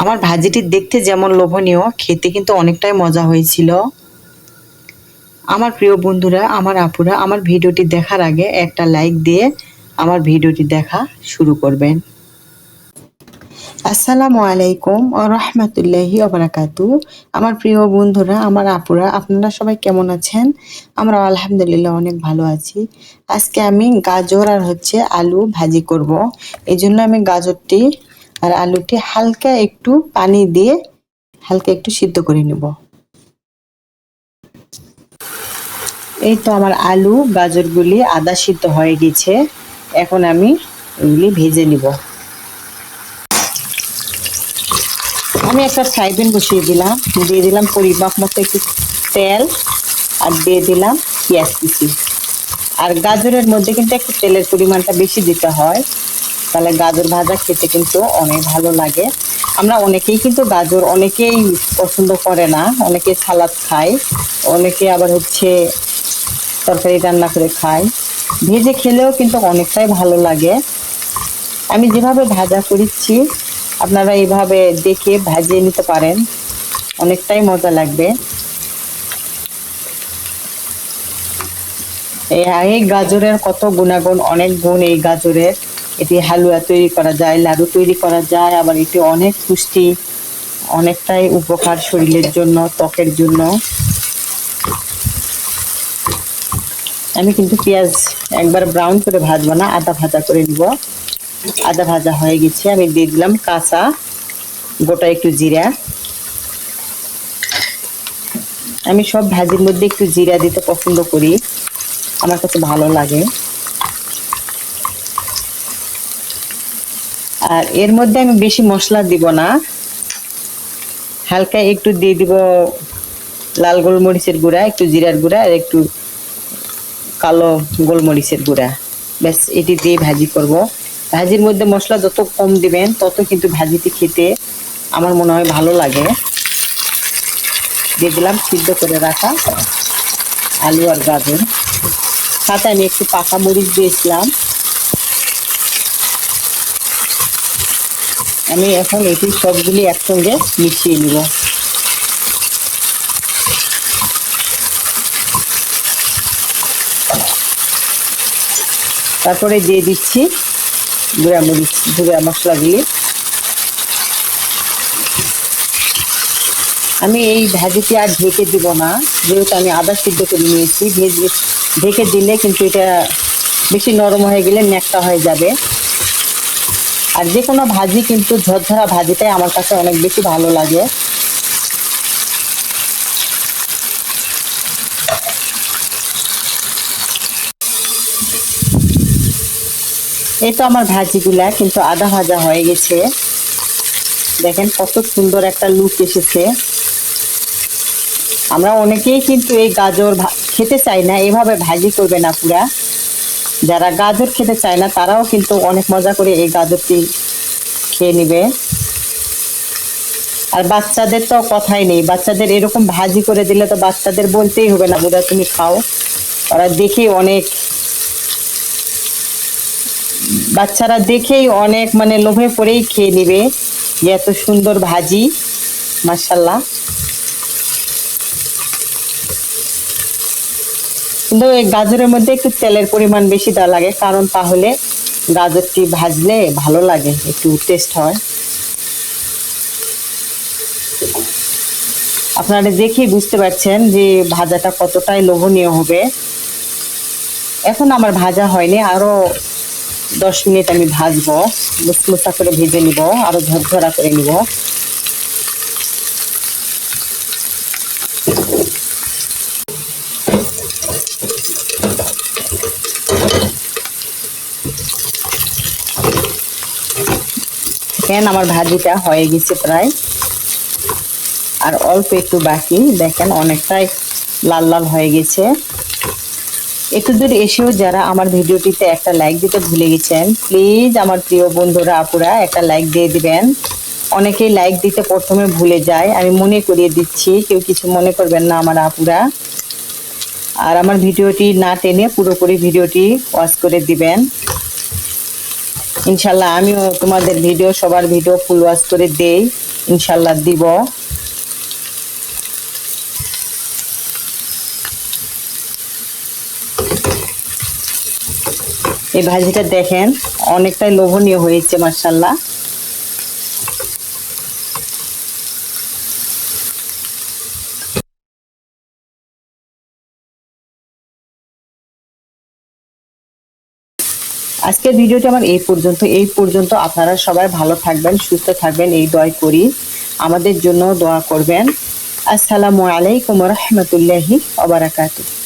আমার ভাজিটি দেখতে যেমন লোভনীয়, খেতে কিন্তু অনেকটাই মজা হয়েছিল। আমার প্রিয় বন্ধুরা, আমার আপুরা, আমার ভিডিওটি দেখার আগে একটা লাইক দিয়ে আমার ভিডিওটি দেখা শুরু করবেন। আসসালামু আলাইকুম ও রহমতুল্লাহি ওবরাকাতু আমার প্রিয় বন্ধুরা, আমার আপুরা, আপনারা সবাই কেমন আছেন? আমরা আলহামদুলিল্লাহ অনেক ভালো আছি। আজকে আমি গাজর আর হচ্ছে আলু ভাজি করব। এই জন্য আমি গাজরটি আর আলুটি হালকা একটু পানি দিয়ে হালকা একটু সিদ্ধ করে নেব। এই তো আমার আলু, গাজরগুলি আদা সিদ্ধ হয়ে গেছে। এখন আমি এগুলি ভেজে নিব। আমি একটা ফ্রাই প্যান বসিয়ে দিলাম। দিয়ে দিলাম পরিমাপ মতো একটু তেল আর দিয়ে দিলাম পেঁয়াজ কুচি। আর গাজরের মধ্যে কিন্তু একটু তেলের পরিমাণটা বেশি দিতে হয়। তাহলে গাজর ভাজা খেতে কিন্তু অনেক ভালো লাগে। আমরা অনেকেই কিন্তু গাজর অনেকেই পছন্দ করে না, অনেকে সালাদ খায়, অনেকে আবার হচ্ছে তরকারি রান্না করে খায়। ভেজে খেলেও কিন্তু অনেকটাই ভালো লাগে। আমি যেভাবে ভাজা করেছি, আপনারা এইভাবে দেখে ভাজিয়ে নিতে পারেন। অনেকটাই মজা লাগবে। এই গাজরের কত গুণাগুণ, অনেক গুণ এই গাজরের। এটি হালুয়া তৈরি করা যায়, লাড়ু তৈরি করা যায়, আবার এটি অনেক পুষ্টি, অনেকটাই উপকার শরীরের জন্য, ত্বকের জন্য। আমি কিন্তু পেঁয়াজ একবার ব্রাউন করে ভাজবো না, আদা ভাজা করে নিব। আদা ভাজা হয়ে গেছে, আমি দিয়ে দিলাম কাঁচা, গোটা একটু জিরা। আমি সব ভাজির মধ্যে একটু জিরা দিতে পছন্দ করি, আমার কাছে ভালো লাগে। আর এর মধ্যে আমি বেশি মশলা দিব না। হালকা একটু দিয়ে দিব লাল গোলমরিচের গুঁড়া, একটু জিরার গুঁড়া আর একটু কালো গোলমরিচের গুঁড়া। ব্যাস, এটি দিয়ে ভাজি করব। ভাজির মধ্যে মশলা যত কম দিবেন, তত কিন্তু ভাজিটি খেতে আমার মনে হয় ভালো লাগে। দিয়ে দিলাম সিদ্ধ করে রাখা আলু আর গাজর। সাথে আমি একটু পাকা মরিচ দিয়েছিলাম। আমি এখন এটি সবগুলি একসঙ্গে মিশিয়ে নিব। তারপরে দিয়ে দিচ্ছি গুঁড়া মরিচ, গুঁড়া মশলাগুলি। আমি এই ভাজিটি আর ঢেকে দিব না, যেহেতু আমি আদা সিদ্ধ করে নিয়েছি। ভেজে ঢেকে দিলে কিন্তু এটা বেশি নরম হয়ে গেলে ন্যাকটা হয়ে যাবে। আর যে কোনো ভাজি কিন্তু ঝরঝরা ভাজিটাই আমার কাছে অনেক বেশি ভালো লাগে। এই তো আমার ভাজিগুলা, কিন্তু আধা ভাজা হয়ে গেছে। দেখেন কত সুন্দর একটা লুক এসেছে। আমরা অনেকেই কিন্তু এই গাজর খেতে চাই না, এভাবে ভাজি করবে না পুরা। যারা গাজর খেতে চায় না, তারাও কিন্তু অনেক মজা করে এই গাজরটি খেয়ে নিবে। আর বাচ্চাদের তো কথাই নেই। বাচ্চাদের এরকম ভাজি করে দিলে তো বাচ্চাদের বলতেই হবে না বোধহয় তুমি খাও। ওরা দেখেই অনেক বাচ্চারা দেখেই অনেক মানে লোভে পড়েই খেয়ে নেবে। যে এত সুন্দর ভাজি মার্শাল্লাহ কিন্তু এই গাজরের মধ্যে একটু তেলের পরিমাণ বেশি দেওয়া লাগে, কারণ তাহলে গাজরটি ভাজলে ভালো লাগে, একটু টেস্ট হয়। আপনারা দেখেই বুঝতে পারছেন যে ভাজাটা কতটাই লোভনীয় হবে। এখন আমার ভাজা হয়নি, আরও দশ মিনিট আমি ভাজবো মুসমুসা করে ভেজে নিব, আরও ঝরঝরা করে নিব। দেখেন, আমার ভাজিটা হয়ে গেছে প্রায়। আর অল্প একটু বাকি, দেখেন অনেকটাই লাল লাল হয়ে গেছে। একটু দূর এসেও যারা আমার ভিডিওটিতে একটা লাইক দিতে ভুলে গেছেন প্লিজ আমার প্রিয় বন্ধুরা, আপুরা, একটা লাইক দিয়ে দিবেন। অনেকেই লাইক দিতে প্রথমে ভুলে যায়, আমি মনে করিয়ে দিচ্ছি, কেউ কিছু মনে করবেন না আমার আপুরা। আর আমার ভিডিওটি না টেনে পুরোপুরি ভিডিওটি ওয়াচ করে দিবেন। ইনশাল্লাহ আমিও তোমাদের ভিডিও, সবার ভিডিও ফুল ওয়াশ করে দেই। ইনশাল্লাহ দিব। এই ভাজিটা দেখেন, অনেকটাই লোভনীয় হয়েছে মার্শাল্লাহ আজকের ভিডিওটি আমার এই পর্যন্ত এই পর্যন্ত আপনারা সবাই ভালো থাকবেন, সুস্থ থাকবেন, এই দয় করি। আমাদের জন্য দোয়া করবেন। আসসালামু আলাইকুম রহমতুল্লাহি ওবরাকাতুহ